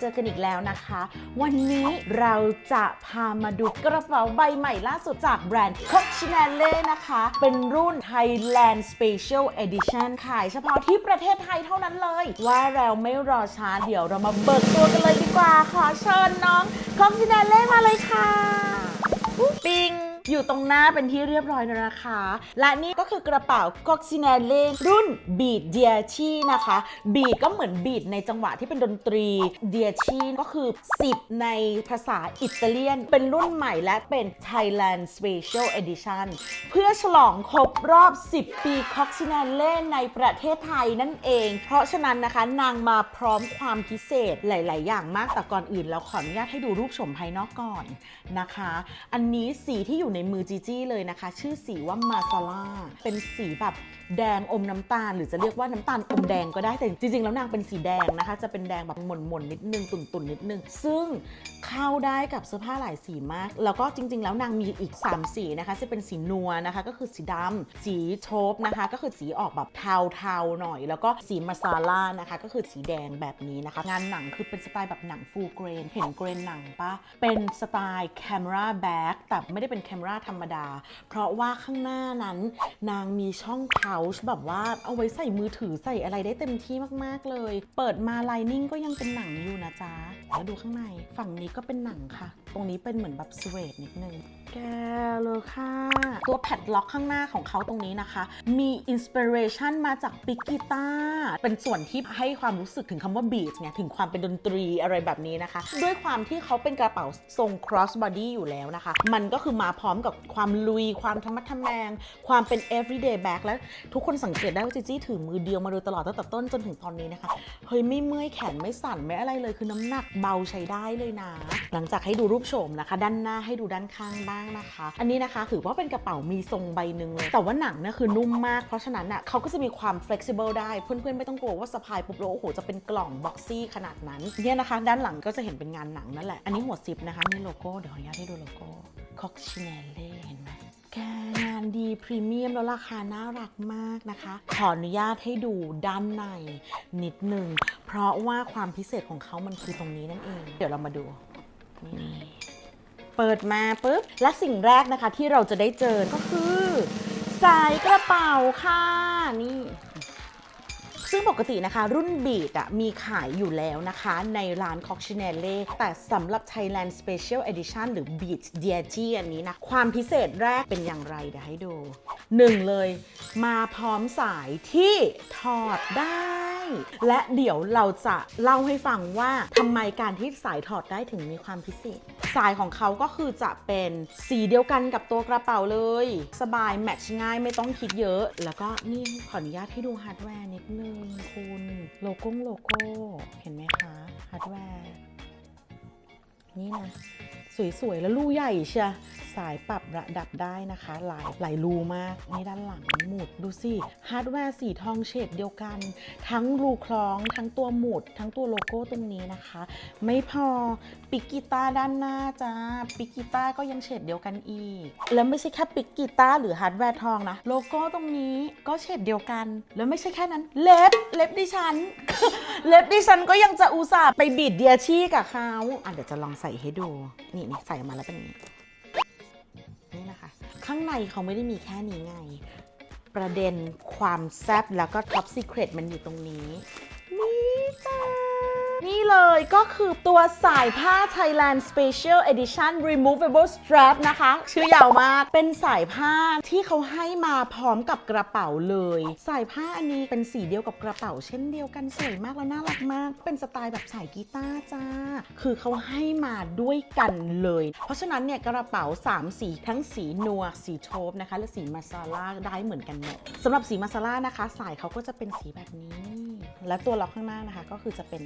เจอกันอีกแล้วนะคะ วันนี้เราจะพามาดูกระเป๋าใบใหม่ล่าสุดจากแบรนด์ c o c h i n e l l e นะคะ เป็นรุ่น Thailand Special Edition ขายเฉพาะที่ประเทศไทยเท่านั้นเลย ว่าเราไม่รอช้าเดี๋ยวเรามาเบิกตัวกันเลยดีกว่า ขอเชิญน้อง c o c h i n e l e มาเลยค่ะปิง อยู่ตรงหน้าเป็นที่เรียบร้อยแล้วนะคะ และนี่ก็คือกระเป๋า c o c c i n e l l e รุ่น Beat d i a c h i นะคะ Beat ก็เหมือน Beat ในจังหวะที่เป็นดนตรี d i a c h i ก็คือ 10 ในภาษาอิตาเลียน เป็นรุ่นใหม่และเป็น Thailand Special Edition เพื่อฉลองครบรอบ 10 ปี c o c c i n e l l e ในประเทศไทยนั่นเอง เพราะฉะนั้นนะคะนางมาพร้อมความพิเศษหลาย ๆ อย่างมากแต่ก่อนอื่นเราขออนุญาตให้ดูรูปชมภายนอกก่อนนะคะ อันนี้สีที่อยู่ในมือจีจี้เลยนะคะ ชื่อสีว่ามาซาร่าเป็นสีแบบแดงอมน้ำตาล หรือจะเรียกว่าน้ำตาลอมแดงก็ได้แต่จริงๆ แล้วนางเป็นสีแดงนะคะ จะเป็นแดงแบบหม่นๆนิดนึงตุ่นๆนิดนึง ซึ่งเข้าได้กับเสื้อผ้าหลายสีมาก แล้วก็จริง ๆ แล้วนางมีอีก 3 สีนะคะจะเป็นสีนัวนะคะ ก็คือสีดำสีโชบนะคะ ก็คือสีออกแบบเทาๆหน่อย แล้วก็สีมาซาร่านะคะ ก็คือสีแดงแบบนี้นะคะ งานหนังคือเป็นสไตล์แบบหนังฟูลเกรนเห็นเกรนหนังปะเป็นสไตล์แคมราแบ็กแต่ไม่ได้เป็นแคมราธรรมดา เพราะว่าข้างหน้านั้น นางมีช่องเพาช์แบบว่าเอาไว้ใส่มือถือใส่อะไรได้เต็มที่มากๆเลย เปิดมาไลนิ่งก็ยังเป็นหนังอยู่นะจ๊ะแล้วดูข้างใน ฝั่งนี้ก็เป็นหนังค่ะ ตรงนี้เป็นเหมือนแบบสเวดนิดนึงแกเลยค่ะตัวแพดล็อกข้างหน้าของเขาตรงนี้นะคะ มีอินสปิเรชันมาจากปิกกีตาร์เป็นส่วนที่ให้ความรู้สึกถึงคำว่าบีทเนี่ยถึงความเป็นดนตรีอะไรแบบนี้นะคะ ด้วยความที่เขาเป็นกระเป๋าทรง cross body อยู่แล้วนะคะ มันก็คือมาพร้อมกับความลุย ความธรรมะทแมง ความเป็น everyday bag และทุกคนสังเกตได้ว่าจีจี้ถือมือเดียวมาโดยตลอดตั้งแต่ต้นจนถึงตอนนี้นะคะ เฮ้ย ไม่เมื่อยแขนไม่สั่นไม่อะไรเลย คือน้ำหนักเบาใช้ได้เลยนะ หลังจากให้ดูรูปโฉมนะคะ ด้านหน้าให้ดูด้านข้างบ้างนะคะ อันนี้นะคะถือว่าเป็นกระเป๋ามีทรงใบหนึ่งเลย แต่ว่าหนังเนี่ยคือนุ่มมาก เพราะฉะนั้นน่ะเขาก็จะมีความ flexible ได้ เพื่อนๆไม่ต้องกลัวว่าสะพายปุ๊บแล้วโอ้โหจะเป็นกล่องบ็อกซี่ขนาดนั้น เนี่ยนะคะ ด้านหลังก็จะเห็นเป็นงานหนังนั่นแหละ อันนี้หัวซิปนะคะนี่โลโก้ เดี๋ยวขออนุญาตให้ดูโลโก้ c o c c h i n e l l e เห็นไหมแกงานดีพรีเมียมแล้วราคาน่ารักมากนะคะ ขออนุญาตให้ดูด้านในนิดหนึ่ง เพราะว่าความพิเศษของเขามันคือตรงนี้นั่นเอง เดี๋ยวเรามาดู นี่เปิดมาปุ๊บ และสิ่งแรกนะคะที่เราจะได้เจอก็คือ สายกระเป๋าค่ะ นี่ ซึ่งปกตินะคะรุ่นบีดอะมีขายอยู่แล้วนะคะ ในร้าน c o c h i n e l l e แต่สำหรับ Thailand Special Edition หรือ Beat d i a g i อันนี้นะ ความพิเศษแรกเป็นอย่างไรเดี๋ยวให้ดูหนึ่งเลย มาพร้อมสายที่ถอดได้ และเดี๋ยวเราจะเล่าให้ฟังว่าทำไมการที่สายถอดได้ถึงมีความพิเศษ สายของเขาก็คือจะเป็นสีเดียวกันกับตัวกระเป๋าเลย สบายแมทช์ง่ายไม่ต้องคิดเยอะ แล้วก็นี่ขออนุญาตให้ดูฮาร์ดแวร์นิดนึงคุณโลโก้โลโก้ เห็นไหมคะฮาร์ดแวร์นี่นะสวยๆ แล้วรูใหญ่เชีย สายปรับระดับได้นะคะหลายหลายรูมากนี่ด้านหลังหมุดดูสิฮาร์ดแวร์สีทองเฉดเดียวกัน ทั้งรูคล้องทั้งตัวหมุด ทั้งตัวโลโก้ตรงนี้นะคะ ไม่พอปิกกีตาร์ด้านหน้าจ้าปิกกีตาร์ก็ยังเฉดเดียวกันอีก แล้วไม่ใช่แค่ปิกกีตาร์หรือฮาร์ดแวร์ทองนะโลโก้ตรงนี้ก็เฉดเดียวกัน แล้วไม่ใช่แค่นั้นเล็บเล็บดิฉัน เล็บดิฉันก็ยังจะอุตส่าห์ไปบีดเดียชี่กับเขาอะเดี๋ยวจะลองใส่ให้ดู นี่นี่ใส่มาแล้วเป็นอย่างนี้นี่นะคะ ข้างในเขาไม่ได้มีแค่นี้ไง ประเด็นความแซ่บแล้วก็ท็อปซีเครตมันอยู่ตรงนี้ นี่เลยก็คือตัวสายผ้า Thailand Special Edition Removable Strap นะคะ ชื่อยาวมาก เป็นสายผ้าที่เขาให้มาพร้อมกับกระเป๋าเลย สายผ้าอันนี้เป็นสีเดียวกับกระเป๋า เช่นเดียวกันสวยมากแล้วน่ารักมาก เป็นสไตล์แบบสายกีตาร์จ้า คือเขาให้มาด้วยกันเลย เพราะฉะนั้นเนี่ยกระเป๋า 3 สีทั้งสีนัวสีโชบนะคะ และสีมาซาร่าได้เหมือนกันหมดสำหรับสีมาซาร่านะคะ สายเขาก็จะเป็นสีแบบนี้ และตัวล็อกข้างหน้านะคะก็คือจะเป็น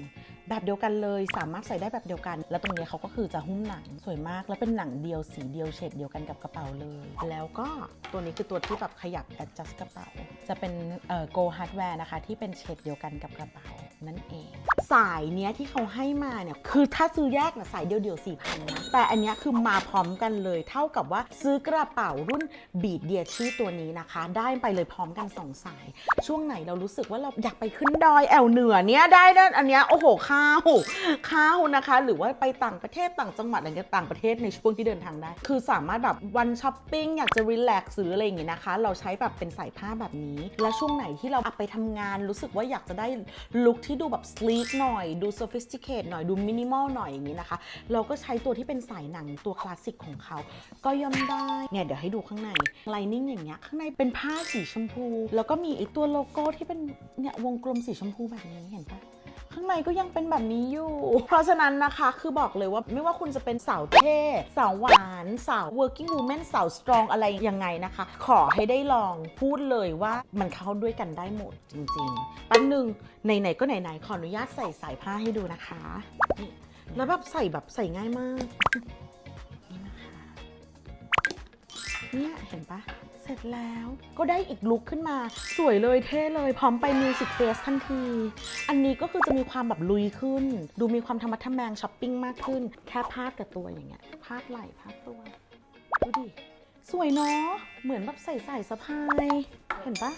แบบเดียวกันเลย สามารถใส่ได้แบบเดียวกัน แล้วตรงนี้เขาก็คือจะหุ้มหนังสวยมาก แล้วเป็นหนังเดียวสีเดียวเฉดเดียวกันกับกระเป๋าเลย แล้วก็ตัวนี้คือตัวที่แบบขยับ adjust กระเป๋า จะเป็นเอ่อ go hardware นะคะ ที่เป็นเฉดเดียวกันกับกระเป๋านั่นเอง สายเนี้ยที่เขาให้มาเนี่ยคือถ้าซื้อแยกนะสายเดียวเดียวสี่พันนะแต่อันเนี้ยคือมาพร้อมกันเลยเท่ากับว่าซื้อกระเป๋ารุ่นบีดเดียชี่ตัวนี้นะคะ ได้ไปเลยพร้อมกันสองสาย ช่วงไหนเรารู้สึกว่าเราอยากไปขึ้นดอยแอวเหนือเนี้ยได้นะอันเนี้ยโอ้โหข้าว ข้าวนะคะ หรือว่าไปต่างประเทศต่างจังหวัดอะไรเงี้ยต่างประเทศในช่วงที่เดินทางได้ คือสามารถแบบวันช้อปปิ้งอยากจะรีแลกซ์หรืออะไรอย่างเงี้ยนะคะ เราใช้แบบเป็นสายผ้าแบบนี้ และช่วงไหนที่เราไปทำงานรู้สึกว่าอยากจะได้ลุคที่ดูแบบ sleek หน่อย ดู sophisticated หน่อย ดู minimal หน่อยอย่างนี้นะคะ เราก็ใช้ตัวที่เป็นสายหนังตัวคลาสสิกของเขา ก็ย่อมได้ เนี่ยเดี๋ยวให้ดูข้างใน lining อย่างเงี้ย ข้างในเป็นผ้าสีชมพู แล้วก็มีไอตัวโลโก้ที่เป็นเนี่ยวงกลมสีชมพูแบบนี้เห็นปะ ข้างในก็ยังเป็นแบบนี้อยู่ เพราะฉะนั้นนะคะคือบอกเลยว่าไม่ว่าคุณจะเป็นสาวเท่สาวหวานสาว working woman สาว strong อะไรยังไงนะคะ ขอให้ได้ลองพูดเลยว่ามันเข้าด้วยกันได้หมดจริงๆปั้นหนึ่งไหนๆก็ไหนๆขออนุญาตใส่สายผ้าให้ดูนะคะนี่แล้วแบบใส่แบบใส่ง่ายมาก เนี่ย เห็นปะเสร็จแล้วก็ได้อีกลุคขึ้นมา สวยเลยเท่เลยพร้อมไปมิวสิกเฟสทันที อันนี้ก็คือจะมีความแบบลุยขึ้น ดูมีความธรรมะทแมงช้อปปิ้งมากขึ้น แค่พาดกับตัวอย่างเงี้ยพาดไหล่พาดตัว ดูดิ สวยเนาะเหมือนแบบใส่ใส่สะพาย เห็นปะ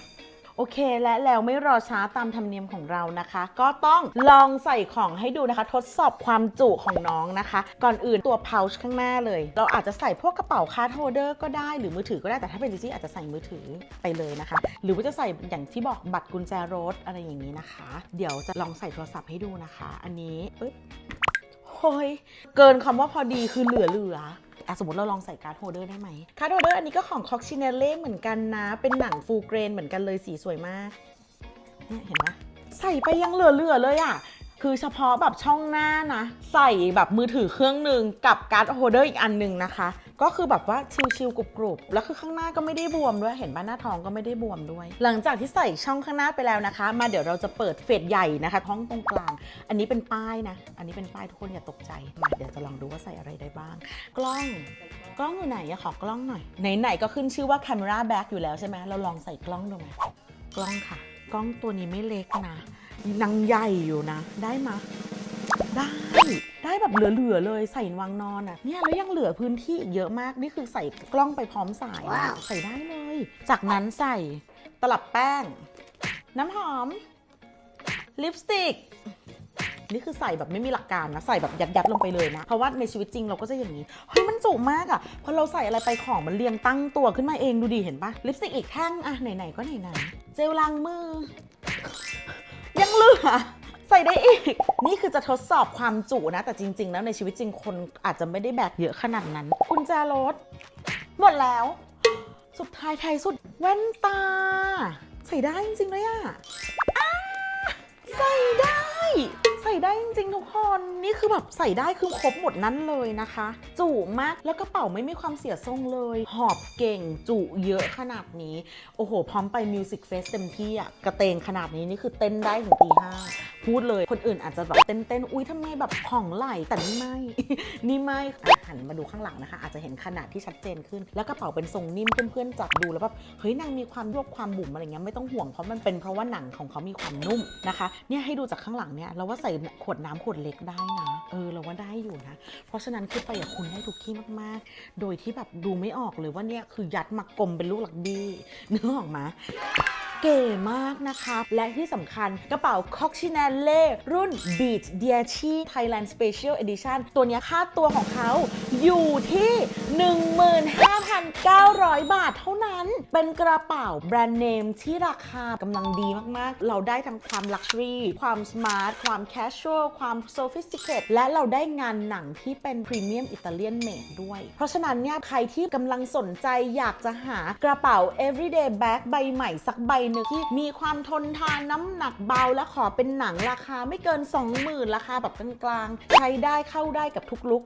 โอเคและแล้วไม่รอช้าตามธรรมเนียมของเรานะคะ ก็ต้องลองใส่ของให้ดูนะคะ ทดสอบความจุของน้องนะคะ ก่อนอื่นตัว pouch ข้างหน้าเลย เราอาจจะใส่พวกกระเป๋าคาร์ดโฮเดอร์ก็ได้หรือมือถือก็ได้แต่ถ้าเป็นจิจี้อาจจะใส่มือถือไปเลยนะคะ หรือว่าจะใส่อย่างที่บอกบัตรกุญแจรถอะไรอย่างนี้นะคะ เดี๋ยวจะลองใส่โทรศัพท์ให้ดูนะคะ อันนี้ปึ๊บ ย เกินคำว่าพอดีคือเหลือเหลืออะสมมติเราลองใส่การ์ดโฮเดอร์ได้ไหมการ์ดโฮเดอร์อันนี้ก็ของคอคชินเนลเล่เหมือนกันนะ เป็นหนังฟูเกรนเหมือนกันเลยสีสวยมากเนี่ยเห็นไหมใส่ไปยังเหลือเหลือเลยอะ คือเฉพาะแบบช่องหน้านะ ใส่แบบมือถือเครื่องหนึ่งกับการ์ดโฮเดอร์อีกอันหนึ่งนะคะ ก็คือแบบว่าชิลๆกรุบๆ แล้วคือข้างหน้าก็ไม่ได้บวมด้วย เห็นบ้านหน้าท้องก็ไม่ได้บวมด้วย หลังจากที่ใส่ช่องข้างหน้าไปแล้วนะคะ มาเดี๋ยวเราจะเปิดเฟสใหญ่นะคะท้องตรงกลาง อันนี้เป็นป้ายนะ อันนี้เป็นป้ายทุกคนอย่าตกใจ มาเดี๋ยวจะลองดูว่าใส่อะไรได้บ้าง กล้อง กล้องอยู่ไหนอะขอกล้องหน่อย ไหนๆก็ขึ้นชื่อว่า camera back อยู่แล้วใช่ไหมเราลองใส่กล้องดูไหมกล้องค่ะ กล้องตัวนี้ไม่เล็กนะ นางใหญ่อยู่นะ ได้มะได้ได้แบบเหลือๆเลยใส่วางนอนอะเนี่ยแล้วยังเหลือพื้นที่อีกเยอะมากนี่คือใส่กล้องไปพร้อมสายอะใส่ได้เลย จากนั้นใส่ตลับแป้ง น้ำหอม ลิปสติกนี่คือใส่แบบไม่มีหลักการนะ ใส่แบบยัดๆลงไปเลยนะ เพราะว่าในชีวิตจริงเราก็จะอย่างนี้ เฮ้ย มันจุมากอะพอเราใส่อะไรไปของมันเรียงตั้งตัวขึ้นมาเองดูดีเห็นปะลิปสติกอีกแท่งอะไหนๆก็ไหนๆเจลล้างมือยัง เหลือ ใส่ได้อีก นี่คือจะทดสอบความจุนะ แต่จริง ๆ แล้วในชีวิตจริงคนอาจจะไม่ได้แบกเยอะขนาดนั้นกุญแจรถหมดแล้ว สุดท้ายไทยสุดแว่นตา ใส่ได้จริงๆเลยอะอ้าใส่ได้ ใส่ได้จริงๆทุกคน นี่คือแบบใส่ได้คือครบหมดนั้นเลยนะคะ จุมากแล้วกระเป๋าไม่มีความเสียทรงเลย หอบเก่งจุเยอะขนาดนี้ โอ้โห พร้อมไปมิวสิกเฟสเต็มที่อะกระเตงขนาดนี้นี่คือเต้นได้ถึงตีห้าพูดเลยคนอื่นอาจจะแบบเต้นๆ อุ้ยทำไมแบบผ่องไหลแต่นี่ไม่ นี่ไม่หันมาดูข้างหลังนะคะ อาจจะเห็นขนาดที่ชัดเจนขึ้น แล้วกระเป๋าเป็นทรงนิ่มเพื่อนๆจับดูแล้วแบบเฮ้ยนางมีความยวบความบุ๋มอะไรเงี้ยไม่ต้องห่วงเพราะมันเป็นเพราะว่าหนังของเขามีความนุ่มนะคะเนี่ยให้ดูจากข้างหลังเนี่ยเราว่าใส่ขวดน้ำขวดเล็กได้นะเออเราว่าได้อยู่นะ เพราะฉะนั้นคือไปกับคุณได้ทุกที่มากๆ โดยที่แบบดูไม่ออกเลยว่าเนี่ยคือยัดมากลมเป็นลูกหลักบี้นึกออกมาเก๋มากนะคะ และที่สำคัญกระเป๋า c o c c i n e l l e รุ่น Beat d i a c h i Thailand Special Edition ตัวเนี้ยค่าตัวของเขา อยู่ที่ 15,900 บาทเท่านั้น เป็นกระเป๋าแบรนด์เนมที่ราคากำลังดีมากๆ เราได้ทั้งความ Luxury ความ Smart ความ Casual ความ Sophisticated และเราได้งานหนังที่เป็นพรีเมียมอิตาเลียนเมดด้วย เพราะฉะนั้นเนี่ยใครที่กำลังสนใจอยากจะหากระเป๋า everyday bag ใบใหม่สักใบหนึ่งที่มีความทนทานน้ำหนักเบาและขอเป็นหนังราคาไม่เกิน 20,000ราคาแบบกลางๆใช้ได้เข้าได้กับทุกลุก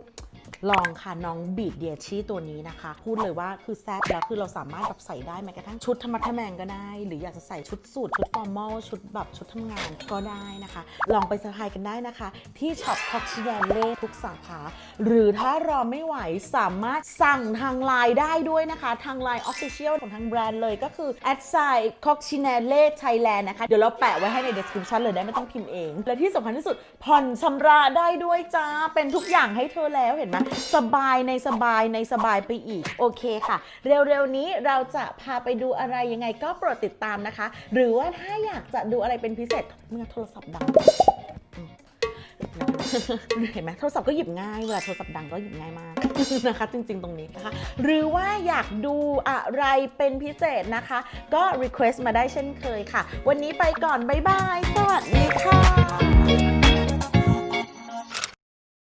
ลองค่ะน้องบีดเดียชี่ตัวนี้นะคะ พูดเลยว่าคือแซ่บแล้วคือเราสามารถแบบใส่ได้แม้กระทั่งชุดธรรมะแมงก็ได้ หรืออยากจะใส่ชุดสูทชุดฟอร์มอลชุดแบบชุดทำงานก็ได้นะคะ ลองไปสะพายกันได้นะคะ ที่ช็อปคอชิแนเล่ทุกสาขาหรือถ้ารอไม่ไหวสามารถสั่งทางไลน์ได้ด้วยนะคะ ทางไลน์ Official ของทางแบรนด์เลยก็คือ a d s i g c o c c h i n e l l e Thailand นะคะ เดี๋ยวเราแปะไว้ให้ใน description เลยได้ไม่ต้องพิมพ์เอง และที่สำคัญที่สุดผ่อนชำระได้ด้วยจ้า เป็นทุกอย่างให้เธอแล้วเห็นไหมสบายในสบายในสบายไปอีก โอเคค่ะ เร็วๆนี้เราจะพาไปดูอะไรยังไงก็โปรดติดตามนะคะ หรือว่าถ้าอยากจะดูอะไรเป็นพิเศษเมื่อโทรศัพท์ดังเห็นไหมโทรศัพท์ก็หยิบง่ายเวลาโทรศัพท์ดังก็หยิบง่ายมากนะคะ จริงๆตรงนี้นะคะ หรือว่าอยากดูอะไรเป็นพิเศษนะคะ ก็ request มาได้เช่นเคยค่ะ วันนี้ไปก่อน บ๊ายบาย สวัสดีค่ะ